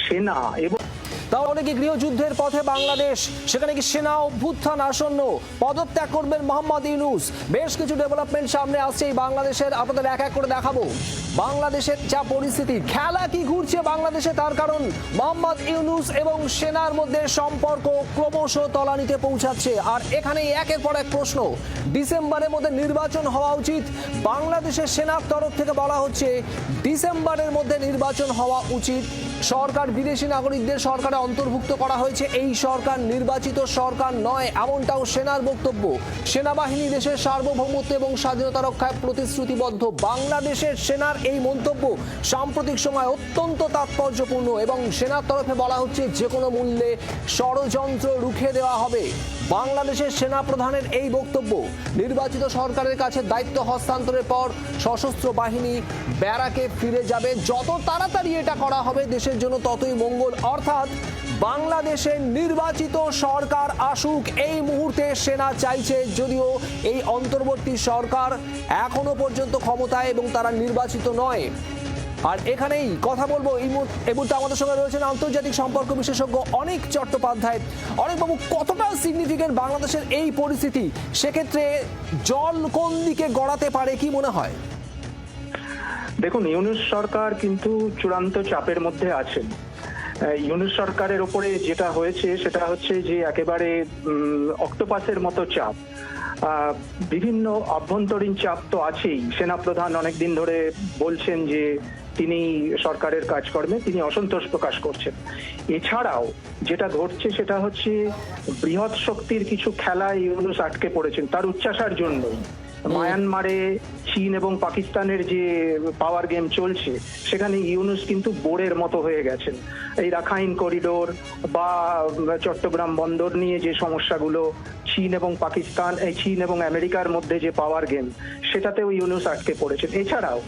সেনা এবং তাহলে কি গৃহযুদ্ধের পথে বাংলাদেশ? সেখানে কি সেনা অভ্যুত্থান আসন্ন? পদত্যাগ করবেন মোহাম্মদ ইউনুস। বেশ কিছু ডেভেলপমেন্ট সামনে আসছে এই বাংলাদেশের। আপনাদের এক এক করে দেখাবো। বাংলাদেশের যা পরিস্থিতি, খেলা কি ঘুরছে বাংলাদেশে? তার কারণ মোহাম্মদ ইউনুস এবং সেনার মধ্যে সম্পর্ক ক্রমশ তলানিতে পৌঁছাচ্ছে। আর এখানেই একের পর এক প্রশ্ন, ডিসেম্বরের মধ্যে নির্বাচন হওয়া উচিত? বাংলাদেশের সেনার তরফ থেকে বলা হচ্ছে, ডিসেম্বরের মধ্যে নির্বাচন হওয়া উচিত। সরকার বিদেশি নাগরিকদের সরকারে অন্তর্ভুক্ত করা হয়েছে। এই সরকার নির্বাচিত সরকার নয়, এমনটাও সেনার বক্তব্য। সেনাবাহিনী দেশের সার্বভৌমত্ব এবং স্বাধীনতা রক্ষায় প্রতিশ্রুতিবদ্ধ। বাংলাদেশের সেনার এই মন্তব্য সাম্প্রতিক সময় অত্যন্ত তাৎপর্যপূর্ণ এবং সেনার তরফে বলা হচ্ছে যে কোনো মূল্যে ষড়যন্ত্র রুখে দেওয়া হবে। বাংলাদেশের সেনা প্রধানের এই বক্তব্য, নির্বাচিত সরকারের কাছে দায়িত্ব হস্তান্তরের পর সশস্ত্র বাহিনী ব্যারাকে ফিরে যাবে। যত তাড়াতাড়ি এটা করা হবে, দেশের জন্য ততই মঙ্গল। অর্থাৎ বাংলাদেশের নির্বাচিত সরকার আসুক, এই মুহূর্তে সেনা চাইছে। যদিও এই অন্তর্বর্তী সরকার এখনও পর্যন্ত ক্ষমতায় এবং তারা নির্বাচিত নয়। আর এখানেই কথা বলব এই মুহূর্তে আমাদের সঙ্গে রয়েছেন আন্তর্জাতিক সম্পর্ক বিশেষজ্ঞ অনেক চট্টোপাধ্যায়। অনেক বাবু, কতটা সিগনিফিকেন্ট বাংলাদেশের এই পরিস্থিতি? সেক্ষেত্রে জল কোন দিকে গড়াতে পারে, কি মনে হয়? দেখুন, ইউনুস সরকার কিন্তু চূড়ান্ত চাপের মধ্যে আছেন। ইউনুস সরকারের ওপরে যেটা হয়েছে, সেটা হচ্ছে যে একেবারে অক্টোপাসের মতো চাপ। বিভিন্ন অভ্যন্তরীণ চাপ তো আছেই। সেনাপ্রধান অনেকদিন ধরে বলছেন যে তিনি সরকারের কাজকর্মে তিনি অসন্তোষ প্রকাশ করছেন। এছাড়াও যেটা ঘটছে সেটা হচ্ছে বৃহৎ শক্তির কিছু খেলায় ইউনুস আটকে পড়েছেন তার উচ্চাসার জন্যই। মায়ানমারে চীন এবং পাকিস্তানের যে পাওয়ার গেম চলছে সেখানে ইউনুস কিন্তু বোরের মতো হয়ে গেছেন। এই রাখাইন করিডোর বা চট্টগ্রাম বন্দর নিয়ে যে সমস্যাগুলো চীন এবং পাকিস্তান এই চীন এবং আমেরিকার মধ্যে যে পাওয়ার গেম সেটাতেও ইউনুস আটকে পড়েছেন। এছাড়াও